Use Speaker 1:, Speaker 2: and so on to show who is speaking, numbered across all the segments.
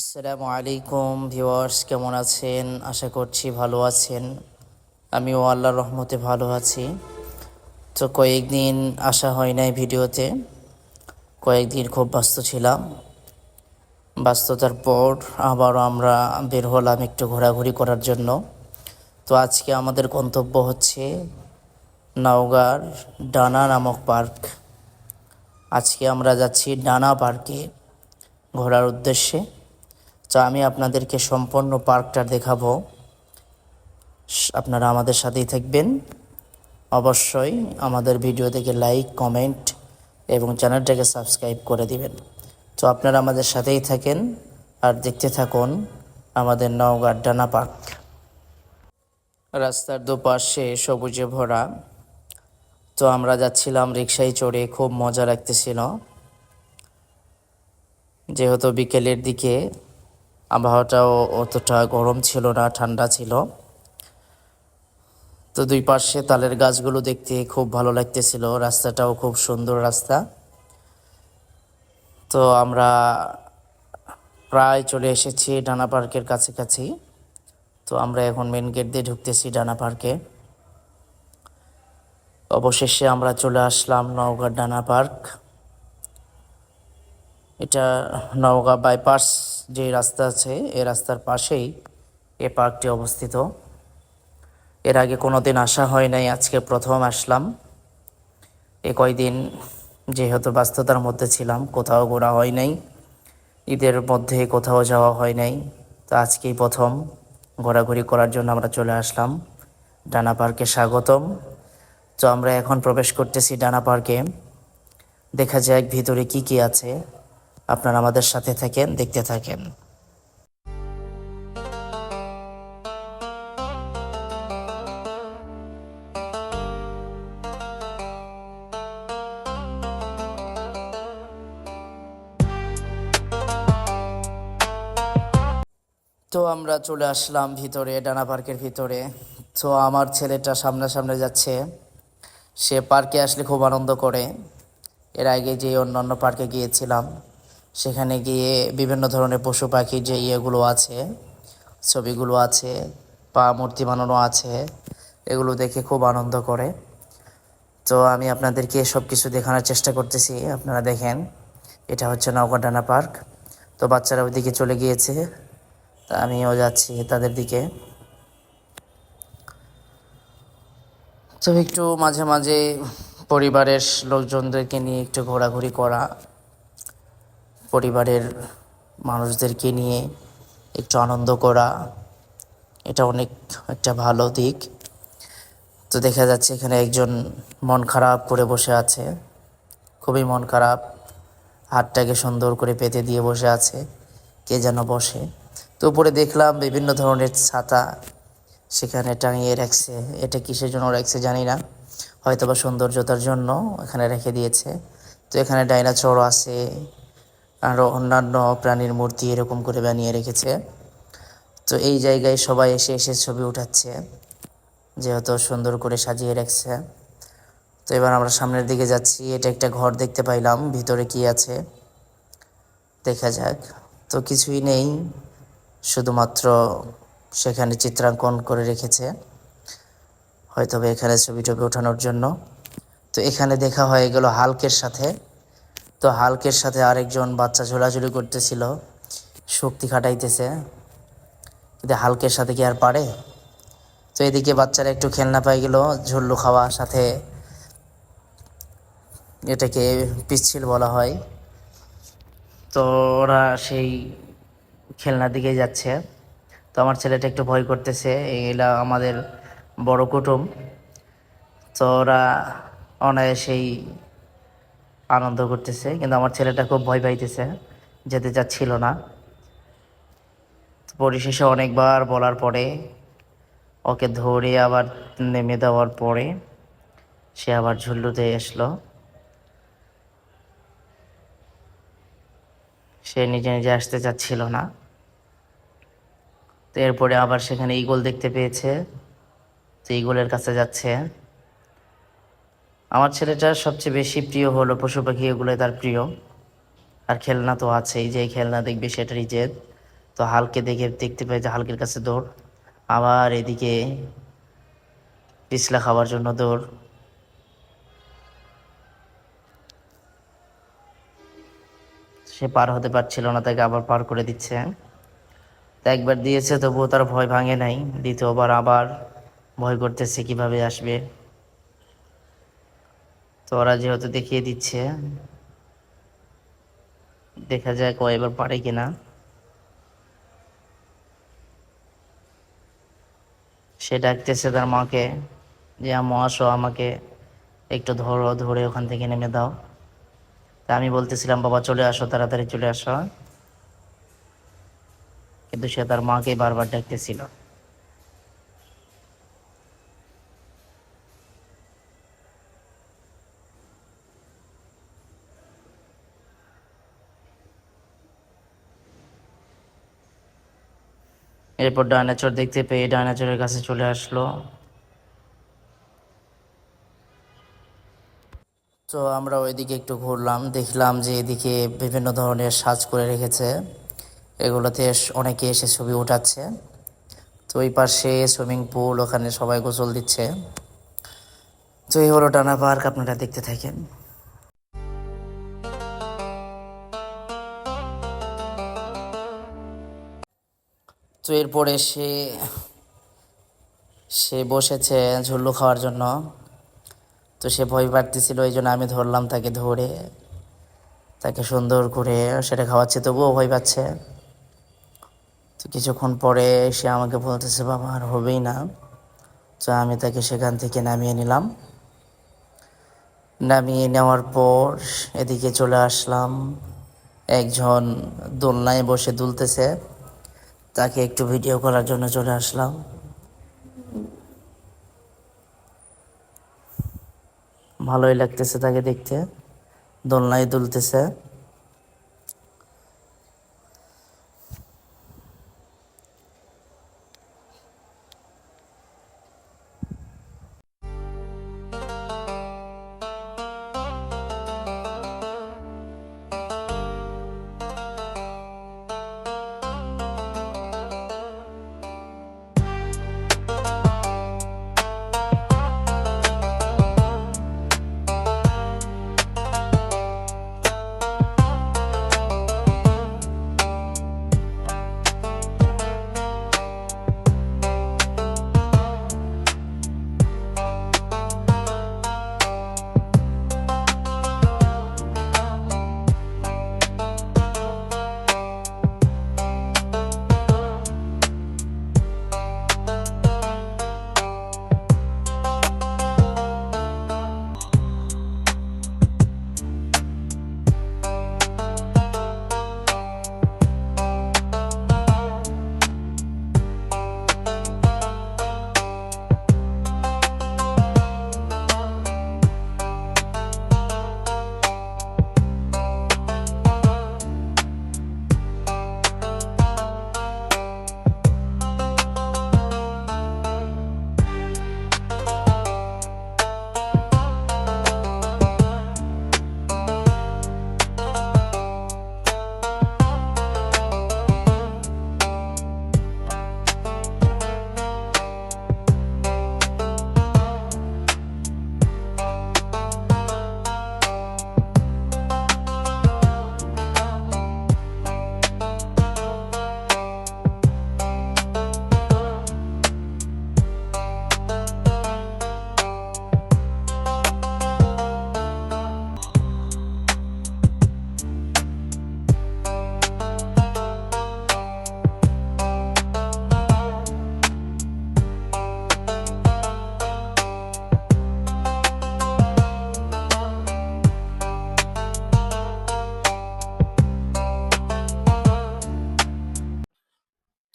Speaker 1: আসসালামু আলাইকুম ভিউয়ার্স, কেমন আছেন? আশা করছি ভালো আছেন। আমিও আল্লাহর রহমতে ভালো আছি। তো কয়েকদিন আসা হয় নাই ভিডিওতে। কয়েকদিন খুব ব্যস্ত ছিলাম। ব্যস্ততার পর আবারও আমরা বের হলাম একটু ঘোরাঘুরি করার জন্য। তো আজকে আমাদের গন্তব্য হচ্ছে নওগাঁর ডানা নামক পার্ক। আজকে আমরা যাচ্ছি ডানা পার্কে ঘোরার উদ্দেশ্যে। তো আমি আপনাদেরকে সম্পূর্ণ পার্কটা দেখাবো। আপনারা আমাদের সাথেই থাকবেন। অবশ্যই আমাদের ভিডিও থেকে লাইক, কমেন্ট এবং চ্যানেলটাকে সাবস্ক্রাইব করে দিবেন। তো আপনারা আমাদের সাথেই থাকেন আর দেখতে থাকুন আমাদের নওগাঁ ডানা পার্ক। রাস্তার দুপাশে সবুজে ভরা। তো আমরা যাচ্ছিলাম রিক্সায় চড়ে, খুব মজা লাগতেছিল। যেহেতু বিকেলের দিকে আবহাওয়াটাও অতটা গরম ছিল না, ঠান্ডা ছিল। তো দুই পাশে তালের গাছগুলো দেখতে খুব ভালো লাগতেছিল, রাস্তাটাও খুব সুন্দর রাস্তা। তো আমরা প্রায় চলে এসেছি ডানা পার্কের কাছাকাছি। তো আমরা এখন মেন গেট দিয়ে ঢুকতেছি ডানা পার্কে। অবশেষে আমরা চলে আসলাম নওগাঁ ডানা পার্ক। এটা নওগাঁ বাইপাস যে রাস্তা আছে এই রাস্তার পাশেই এ পার্কটি অবস্থিত। এর আগে কোনো দিন আসা হয় নাই, আজকে প্রথম আসলাম। এ কয়দিন যেহেতু ব্যস্ততার মধ্যে ছিলাম, কোথাও ঘোরা হয় নাই, ঈদের মধ্যে কোথাও যাওয়া হয় নাই, তো আজকেই প্রথম ঘোরাঘুরি করার জন্য আমরা চলে আসলাম। ডানা পার্কে স্বাগতম। তো আমরা এখন প্রবেশ করতেছি ডানা পার্কে। দেখা যাক ভিতরে কি কি আছে। আপনারা আমাদের সাথে থাকেন, দেখতে থাকেন। তো আমরা চলে আসলাম ভিতরে, ডানা পার্কের ভিতরে। তো আমার ছেলেটা সামনাসামনি যাচ্ছে। সে পার্কে আসলে খুব আনন্দ করে। এর আগে যে অন্যান্য পার্কে গিয়েছিলাম সেখানে গিয়ে বিভিন্ন ধরনের পশু পাখির যে ইয়েগুলো আছে, ছবিগুলো আছে, পা মূর্তি বানানো আছে, এগুলো দেখে খুব আনন্দ করে। তো আমি আপনাদেরকে সব কিছু দেখানোর চেষ্টা করতেছি, আপনারা দেখেন। এটা হচ্ছে নৌকা ডানা পার্ক। তো বাচ্চারা ওইদিকে চলে গিয়েছে, তা আমিও যাচ্ছি তাদের দিকে। তো একটু মাঝে মাঝে পরিবারের লোকজনদেরকে নিয়ে একটু ঘোরাঘুরি করা পরিবারের মানুষদেরকে নিয়ে একটু আনন্দ করা, এটা অনেক একটা ভালো দিক। তো দেখা যাচ্ছে এখানে একজন মন খারাপ করে বসে আছে, খুবই মন খারাপ, হাতটাকে সুন্দর করে পেতে দিয়ে বসে আছে, কে যেন বসে। তো উপরে দেখলাম বিভিন্ন ধরনের ছাতা সেখানে টাঙিয়ে রাখছে, এটা কিসের জন্য রাখছে জানি না হয়তো বা সৌন্দর্যতার জন্য এখানে রেখে দিয়েছে। তো এখানে ডাইনাচর আছে আরও অন্যান্য প্রাণীর মূর্তি এরকম করে বানিয়ে রেখেছে। তো এই জায়গায় সবাই এসে এসে ছবি উঠাচ্ছে যেহেতু সুন্দর করে সাজিয়ে রাখছে। তো এবার আমরা সামনের দিকে যাচ্ছি, এটা একটা ঘর দেখতে পাইলাম, ভিতরে কি আছে দেখা যাক। তো কিছুই নেই, শুধুমাত্র সেখানে চিত্রাঙ্কন করে রেখেছে হয়তো এখানে ছবি টবি ওঠানোর জন্য। তো এখানে দেখা হয়ে গেল হালকের সাথে তো হালকের সাথে আরেকজন বাচ্চা ঝোলাঝুলি করতেছিল, শক্তি খাটাইতেছে। কিন্তু হালকের সাথে কি আর পারে? তো এদিকে বাচ্চারা একটু খেলনা পাই গেল, ঝুল্লু খাওয়া সাথে এটাকে পিচ্ছিল বলা হয়। তো ওরা সেই খেলনার দিকে যাচ্ছে। তো আমার ছেলেটা একটু ভয় করতেছে এগুলা আমাদের বড় কুটুম। তো ওরা অনায়াসেই আনন্দ করতেছে, কিন্তু আমার ছেলেটা খুব ভয় পাইতেছে, যেতে চাচ্ছিল না। পরিশেষে অনেকবার বলার পরে, ওকে ধরে আবার নেমে দেওয়ার পরে, সে আবার ঝুল্লুতে আসলো। সে নিজে নিজে আসতে চাচ্ছিল না। তো এরপরে আবার সেখানে ইগল দেখতে পেয়েছে, তো ইগলের কাছে যাচ্ছে। আমার ছেলেটার সবচেয়ে বেশি প্রিয় হলো পশু পাখি এগুলো তার প্রিয়। আর খেলনা তো আছেই যে খেলনা দেখবে সেটারই জেদ। তো হালকে দেখে, দেখতে পাই যে হালকের কাছে দৌড়। আবার এদিকে পিছলা খাওয়ার জন্য দৌড়। সে পার হতে পারছিল না, তাকে আবার পার করে দিচ্ছে। তা একবার দিয়েছে, তবুও তার ভয় ভাঙে নাই। দ্বিতীয়বার আবার ভয় করতেছে, কীভাবে আসবে? তো ওরা যেহেতু দেখিয়ে দিচ্ছে, দেখা যায় ও এবার পারে কিনা। সে ডাকতেছে তার মাকে যে আসো আমাকে একটু ধরো, ধরে ওখান থেকে নেমে দাও। তা আমি বলতেছিলাম, বাবা, চলে আসো, তাড়াতাড়ি চলে আসো। কিন্তু সে তার মাকে বারবার ডাকতেছিল। এরপর ডাইনাচর দেখতে পেয়ে ডাইনাচরের কাছে চলে আসলো। তো আমরা ওইদিকে একটু ঘুরলাম, দেখলাম যে এদিকে বিভিন্ন ধরনের সাজ করে রেখেছে। এগুলোতে অনেকে এসে ছবি উঠাচ্ছে। তো ওই পাশে সুইমিং পুল, ওখানে সবাই গোসল দিচ্ছে। তো এই হলো টানা পার্ক, আপনারা দেখতে থাকেন। তো এরপরে সে সে বসেছে ঝুল্লু খাওয়ার জন্য। তো সে ভয় পাচ্ছিল এই জন্য আমি ধরলাম তাকে ধরে, তাকে সুন্দর করে সেটা খাওয়াচ্ছে, তবুও ভয় পাচ্ছে। তো কিছুক্ষণ পরে সে আমাকে বলতেছে, বাবা, আর হবেই না। তো আমি তাকে সেখান থেকে নামিয়ে নিলাম। নামিয়ে নেওয়ার পর এদিকে চলে আসলাম। একজন দোলনায় বসে দুলতেছে। তাকে একটু ভিডিও করার জন্য চলে আসলাম। ভালোই লাগতেছে তাকে দেখতে। দোলনায় দুলতেছে।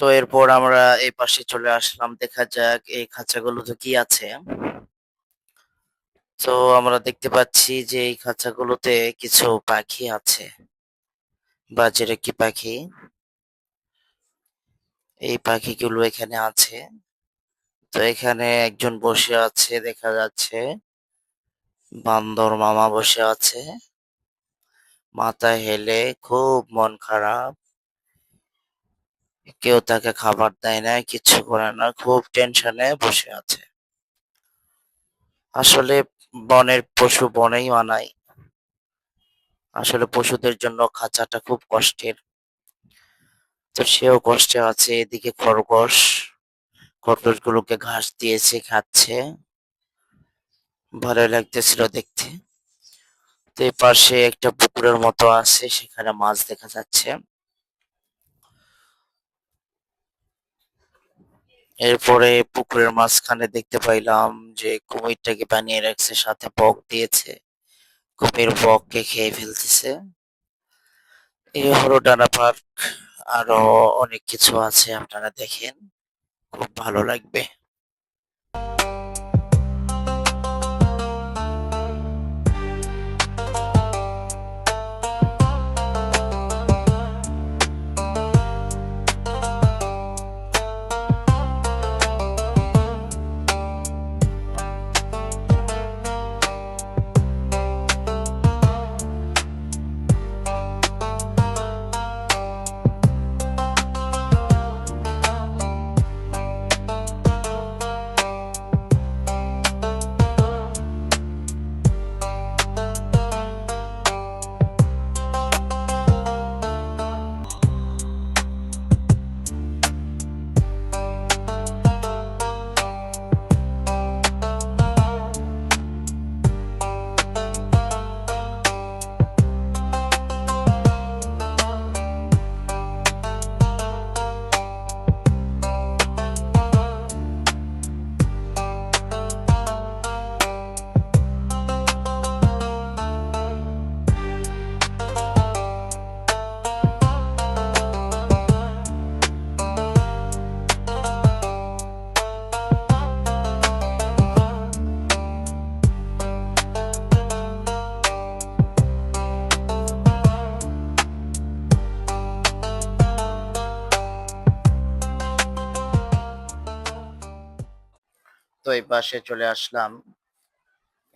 Speaker 1: তো এরপর আমরা এই পাশে চলে আসলাম, দেখা যাক এই খাঁচাগুলোতে কি আছে। তো আমরা দেখতে পাচ্ছি যে এই খাঁচাগুলোতে কিছু পাখি আছে বাজারে কি পাখি? এই পাখিগুলো এখানে আছে। তো এখানে একজন বসে আছে, দেখা যাচ্ছে। বান্দর মামা বসে আছে। মাথা হেলে খুব মন খারাপ। কেউ তাকে খাবার দেয় না, কিছু করে না, খুব টেনশনে বসে আছে। আসলে বনের পশু বনেই মানায়। আসলে পশুদের জন্য খাঁচাটা খুব কষ্টের। তো সেও কষ্টে আছে, এদিকে খরগোশ খরগোশ গুলোকে ঘাস দিয়েছে, খাচ্ছে। ভালো লাগতেছিল দেখতে। তো পাশে একটা পুকুরের মতো আছে, সেখানে মাছ দেখা যাচ্ছে। এরপরে পুকুরের মাঝখানে দেখতে পাইলাম যে কুমিরটাকে বানিয়ে রাখছে, সাথে বক দিয়েছে। কুমির বককে খেয়ে ফেলতেছে। এই হলো ডানা পার্ক। আরও অনেক কিছু আছে, আপনারা দেখেন। খুব ভালো লাগবে। পাশে চলে আসলাম।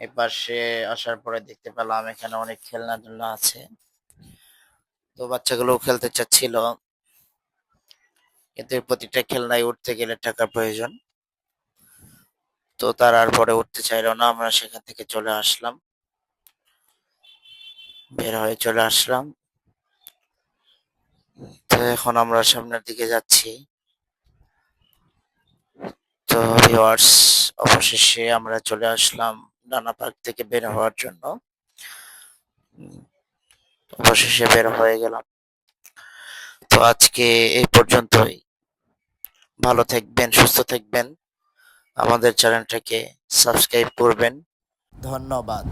Speaker 1: এই পাশে আসার পরে দেখতে পেলাম এখানে অনেক খেলনা টেলনা আছে। তো বাচ্চাগুলো খেলতে চাচ্ছিল। কিন্তু প্রতিটা খেলনায় উঠতে গেলে টাকার প্রয়োজন। তো তার আর পরে উঠতে চাইলো না, আমরা সেখান থেকে চলে আসলাম। বের হয়ে চলে আসলাম। তো এখন আমরা সামনের দিকে যাচ্ছি। তো ভিওয়ার্স অবশেষে আমরা চলে আসলাম নানা পার্ক থেকে বের হওয়ার জন্য। অবশেষে বের হয়ে গেলাম। তো আজকে এই পর্যন্তই। ভালো থাকবেন, সুস্থ থাকবেন। আমাদের চ্যানেলটাকে সাবস্ক্রাইব করবেন। ধন্যবাদ।